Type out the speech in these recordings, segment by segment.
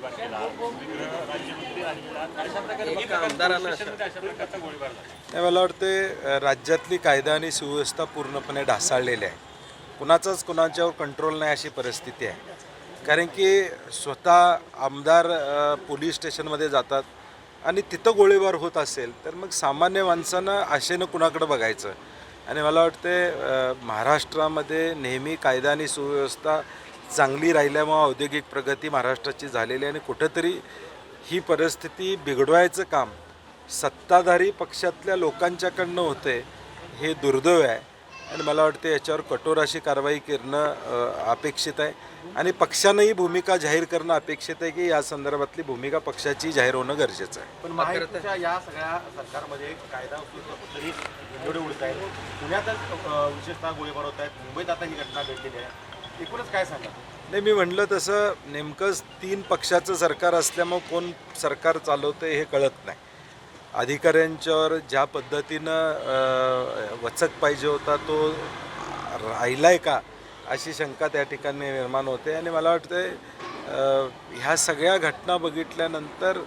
गोळीबार केला राज्यमंत्री गोळीबार झाला. मला वाटते राज्यातली कायदा आणि सुव्यवस्था पूर्णपणे ढासाळलेली आहे. कुणाचाच कुणाच्यावर कंट्रोल नाही अशी परिस्थिती आहे. कारण की स्वतः आमदार पोलीस स्टेशनमध्ये जातात आणि तिथं गोळीबार होत असेल तर मग सामान्य माणसानं आशेनं कुणाकडं बघायचं? आणि मला वाटते महाराष्ट्रामध्ये नेहमी कायदा आणि सुव्यवस्था चांगली राहिल्यामुळं औद्योगिक प्रगती महाराष्ट्राची झालेली आहे आणि कुठंतरी ही परिस्थिती बिघडवायचं काम सत्ताधारी पक्षातल्या लोकांच्याकडनं होते हे दुर्दैव आहे. आणि मला वाटतं याच्यावर कठोर अशी कारवाई करणं अपेक्षित आहे. आणि पक्षानंही भूमिका जाहीर करणं अपेक्षित आहे की या संदर्भातली भूमिका पक्षाची जाहीर होणं गरजेचं आहे. पण या सगळ्या सरकारमध्ये कायदा कुठेतरी उडत आहेत पुण्यातच विशेषतः गोळीबार होत आहेत. मुंबईत आता ही घटना घडलेली आहे. एकूणच काय सांगा नाही मी म्हणलं तसं नेमकंच तीन पक्षाचं सरकार असल्यामुळं कोण सरकार चालवतं हे कळत नाही. अधिकाऱ्यांच्यावर ज्या पद्धतीनं वचक पाहिजे होता तो राहिला आहे का अशी शंका त्या ठिकाणी निर्माण होते. आणि मला वाटतं ह्या सगळ्या घटना बघितल्यानंतर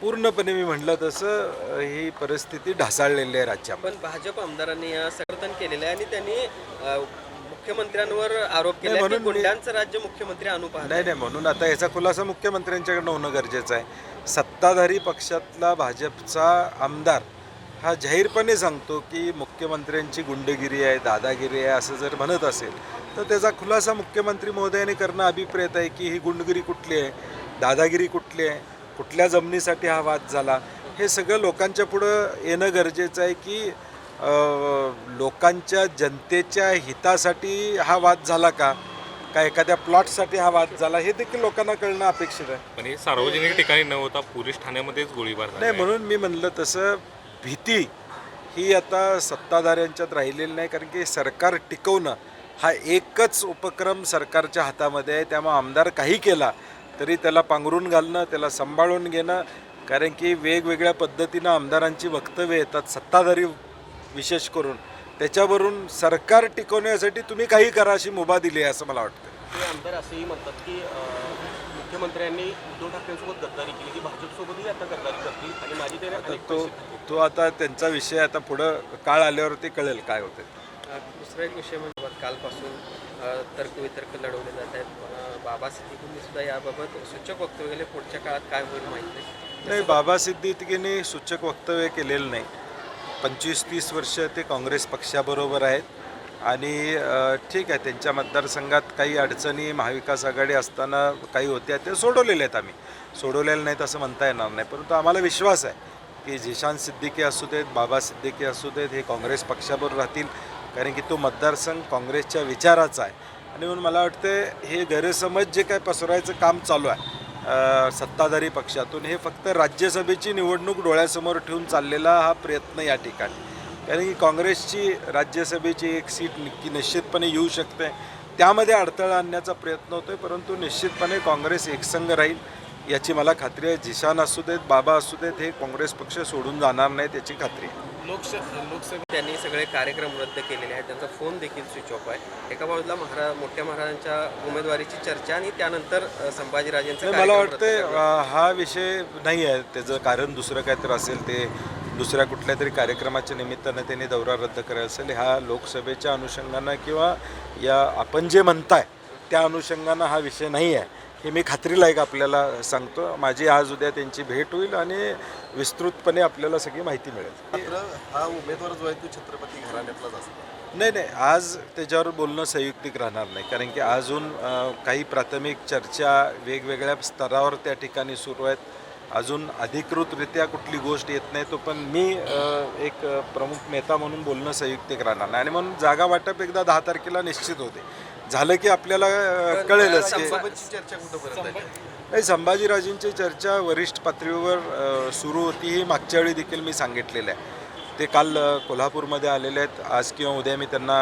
पूर्णपणे मी म्हटलं तसं ही परिस्थिती ढासाळलेली आहे राज्यात पण भाजप आमदारांनी या समर्थन केलेलं आहे आणि त्यांनी मुख्यमंत्र्यांवर आरोप केला म्हणून गुंडांचं राज्य मुख्यमंत्री पाहत नाही नाही म्हणून आता याचा खुलासा मुख्यमंत्र्यांच्याकडनं होणं गरजेचं आहे. सत्ताधारी पक्षातला भाजपचा आमदार हा जाहीरपणे सांगतो की मुख्यमंत्र्यांची गुंडगिरी आहे दादागिरी आहे असं जर म्हणत असेल तर त्याचा खुलासा मुख्यमंत्री महोदयांनी करणं अभिप्रेत आहे की ही गुंडगिरी कुठली आहे दादागिरी कुठली आहे कुठल्या जमिनीसाठी हा वाद झाला हे सगळं लोकांच्या पुढं येणं गरजेचं आहे की लोकांच्या जनतेच्या हितासाठी हा वाद झाला का? का एखाद्या प्लॉटसाठी हा वाद झाला? हे देखील लोकांना कळणं अपेक्षित आहे. पण हे सार्वजनिक ठिकाणी न होता पोलीस ठाण्यामध्येच गोळीबार झाला नाही म्हणून मी म्हणलं तसं भीती ही आता सत्ताधाऱ्यांच्यात राहिलेली नाही कारण की सरकार टिकवणं हा एकच उपक्रम सरकारच्या हातामध्ये आहे. त्यामुळे आमदार काही केला तरी त्याला पांघरून घालणं त्याला सांभाळून घेणं कारण की वेगवेगळ्या पद्धतीनं आमदारांची वक्तव्य येतात सत्ताधारी विशेष करून. त्याच्यावरून सरकार टिकवण्यासाठी तुम्ही काही करा अशी मुभा दिली आहे असं मला वाटतं ते आमदार असेही म्हणतात की मुख्यमंत्र्यांनी उद्धव ठाकरेंसोबत गद्दारी केली. ती भाजपसोबतही आता गद्दारी करतील आणि माझी त्याने अनेक तो तो आता त्यांचा विषय आता पुढं काळ आल्यावरती कळेल काय होतं दुसरा एक विषय म्हणजे कालपासून तर्कवितर्क लढवले जात आहेत. बाबा सिद्दीकींनी सुद्धा याबाबत सूचक वक्तव्य केले. पुढच्या काळात काय होईल माहीत नाही. नाही बाबा सिद्दीकीने सूचक वक्तव्य केलेलं नाही. पंचवीस तीस वर्ष ते काँग्रेस पक्षाबरोबर आहेत. आणि ठीक आहे त्यांच्या मतदारसंघात काही अडचणी महाविकास आघाडी असताना काही होत्या ते सोडवलेल्या आहेत आम्ही. सोडवलेल्या नाहीत असं म्हणता येणार नाही. परंतु आम्हाला विश्वास आहे की झिशान सिद्दीकी असू देत बाबा सिद्दीकी असू देत हे काँग्रेस पक्षाबरोबर राहतील. कारण की तो मतदारसंघ काँग्रेसच्या विचाराचा आहे. आणि म्हणून मला वाटतं हे गैरसमज जे काय पसरवायचं काम चालू आहे सत्ताधारी पक्षातून. हे फक्त राज्यसभेची निवडणूक डोळ्यासमोर ठेवून चाललेला हा प्रयत्न या ठिकाणी. कारण की काँग्रेसची राज्यसभेची एक सीट नक्की निश्चितपणे येऊ शकते. त्यामध्ये अडथळा आणण्याचा प्रयत्न होतो आहे परंतु निश्चितपणे काँग्रेस एकसंघ राहील. याची मला खात्री आहे. जिशान असू देत बाबा असू देत हे काँग्रेस पक्ष सोडून जाणार नाहीत याची खात्री आहे. त्यांनी सगळे कार्यक्रम रद्द केलेले आहेत. त्यांचा फोन देखील स्विच ऑफ आहे. एका बाजूला महाराज मोठ्या महाराजांच्या उमेदवारीची चर्चा आणि त्यानंतर संभाजीराजेंचं मला वाटते. हा विषय नाही आहे. त्याचं कारण दुसरं काहीतरी असेल ते दुसऱ्या कुठल्या तरी कार्यक्रमाच्या निमित्तानं त्यांनी दौरा रद्द करायला असेल ह्या लोकसभेच्या अनुषंगानं किंवा या आपण जे म्हणताय त्या अनुषंगानं हा विषय नाही आहे. हे मी खात्रीला एक आपल्याला सांगतो. माझी आज उद्या त्यांची भेट होईल आणि विस्तृतपणे आपल्याला सगळी माहिती मिळेल. मात्र हा उमेदवार जो आहे तो छत्रपती घराण्यातलाच असतो. नाही नाही. आज त्याच्यावर बोलणं संयुक्तिक राहणार नाही. कारण की अजून काही प्राथमिक चर्चा वेगवेगळ्या स्तरावर त्या ठिकाणी सुरू आहेत. अजून अधिकृतरित्या कुठली गोष्ट येत नाही तो पण मी एक प्रमुख नेता म्हणून बोलणं संयुक्तिक राहणार नाही. आणि म्हणून जागा वाटप एकदा दहा तारखेला निश्चित होते. झालं की आपल्याला कळेलच की नाही संभाजीराजेंची चर्चा वरिष्ठ पातळीवर सुरू होती ही मागच्या वेळी देखील मी सांगितलेलं आहे. ते काल कोल्हापूरमध्ये आलेले आहेत. आज किंवा उद्या मी त्यांना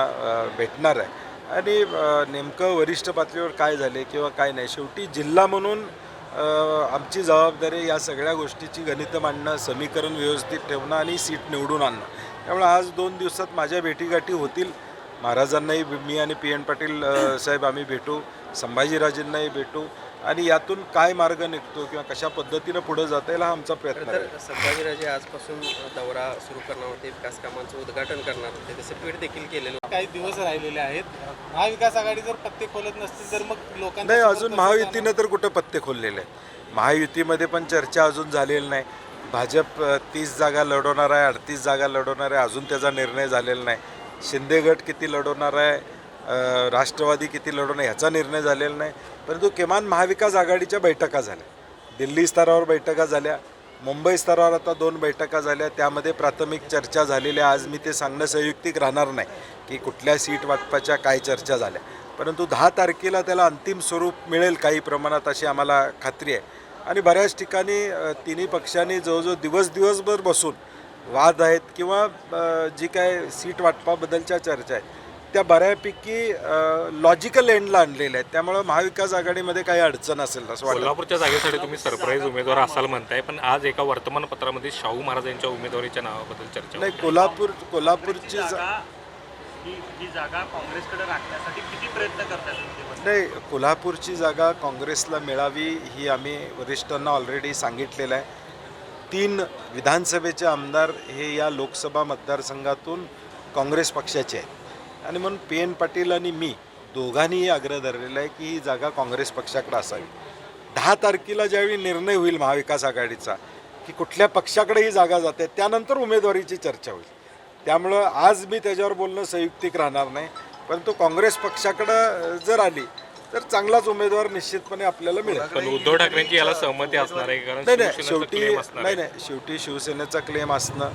भेटणार आहे. आणि नेमकं वरिष्ठ पातळीवर काय झाले किंवा काय नाही शेवटी जिल्हा म्हणून आमची जबाबदारी या सगळ्या गोष्टीची गणितं मांडणं समीकरण व्यवस्थित ठेवणं आणि सीट निवडून आणणं. त्यामुळे आज दोन दिवसात माझ्या भेटीगाठी होतील. महाराजांनाही मी आणि पी एन पाटील साहेब आम्ही भेटू संभाजीराजेंनाही भेटू आणि यातून काय मार्ग निघतो किंवा कशा पद्धतीनं पुढं जाता येईल हा आमचा प्रयत्न आहे. संभाजीराजे आजपासून दौरा सुरू करणार होते विकास कामांचं उद्घाटन करणार होते तसे ट्विट देखील केलेलं होतं. काही दिवस राहिलेले आहेत. महाविकास आघाडी जर पत्ते खोलत नसतील तर मग लोकांना नाही अजून महायुतीनं तर कुठं पत्ते खोललेले आहेत? महायुतीमध्ये पण चर्चा अजून झालेली नाही. भाजप तीस जागा लढवणार आहे अडतीस जागा लढवणार आहे अजून त्याचा निर्णय झालेला नाही. शिंदे गट किती लढवणार आहे राष्ट्रवादी किती लढवणार ह्याचा निर्णय झालेला नाही. परंतु किमान महाविकास आघाडीच्या बैठका झाल्या. दिल्ली स्तरावर बैठका झाल्या. मुंबई स्तरावर आता दोन बैठका झाल्या. त्यामध्ये प्राथमिक चर्चा झालेल्या आज मी ते सांगणं संयुक्तिक राहणार नाही की कुठल्या सीट वाटपाच्या काय चर्चा झाल्या. परंतु दहा तारखेला त्याला अंतिम स्वरूप मिळेल काही प्रमाणात अशी आम्हाला खात्री आहे. आणि बऱ्याच ठिकाणी तिन्ही पक्षांनी जवळजवळ दिवस दिवसभर बसून वाद आहेत किंवा जी काय सीट वाटपाबद्दलच्या चर्चा आहेत त्या बऱ्यापैकी लॉजिकल एंडला आणलेल्या आहेत. त्यामुळं महाविकास आघाडीमध्ये काही अडचण असेल असं वाटतं. कोल्हापूरच्या जागेसाठी तुम्ही सरप्राईज उमेदवार असाल म्हणताय पण आज एका वर्तमानपत्रामध्ये शाहू महाराज यांच्या उमेदवारीच्या नावाबद्दल चर्चा नाही कोल्हापूर कोल्हापूरची जागा जागा काँग्रेसकडे राखण्यासाठी किती प्रयत्न करताय तुम्ही नाही कोल्हापूरची जागा काँग्रेसला मिळावी ही आम्ही वरिष्ठांना ऑलरेडी सांगितलेलं आहे. तीन विधानसभेचे आमदार हे या लोकसभा मतदारसंघातून काँग्रेस पक्षाचे आहेत. आणि म्हणून पी एन पाटील आणि मी दोघांनीही आग्रह धरलेला आहे की ही जागा काँग्रेस पक्षाकडे असावी. दहा तारखेला ज्यावेळी निर्णय होईल महाविकास आघाडीचा की कुठल्या पक्षाकडे ही जागा जाते त्यानंतर उमेदवारीची चर्चा होईल. त्यामुळं आज मी त्याच्यावर बोलणं संयुक्तिक राहणार नाही परंतु काँग्रेस पक्षाकडं जर आली तर चांगलाच उमेदवार निश्चितपणे आपल्याला मिळेल. पण उद्धव ठाकरेंची याला सहमती असणार आहे कारण नाही नाही शिवसेनेचा शेवटी claim असणार नाही आहे. नाही शेवटी शिवसेनेचा क्लेम असणं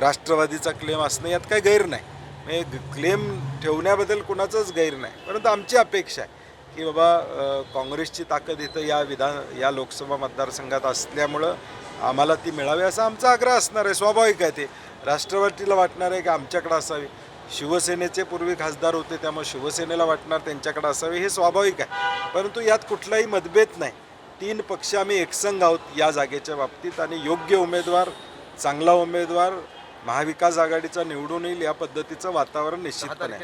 राष्ट्रवादीचा क्लेम असणं यात काही गैर नाही. म्हणजे क्लेम ठेवण्याबद्दल कुणाचंच गैर नाही. परंतु आमची अपेक्षा आहे की बाबा अ, काँग्रेसची ताकद इथं या विधान या लोकसभा मतदारसंघात असल्यामुळं आम्हाला ती मिळावी असा आमचा आग्रह असणार आहे. स्वाभाविक आहे ते. राष्ट्रवादीला वाटणार आहे की आमच्याकडं असावी. शिवसेनेचे पूर्वी खासदार होते त्यामुळे शिवसेनेला वाटणार त्यांच्याकडे असावे हे स्वाभाविक आहे. परंतु यात कुठलाही मतभेद नाही. तीन पक्ष आम्ही एकसंघ आहोत या जागेच्या बाबतीत आणि योग्य उमेदवार चांगला उमेदवार महाविकास आघाडीचा निवडून येईल या पद्धतीचं वातावरण निश्चितपणे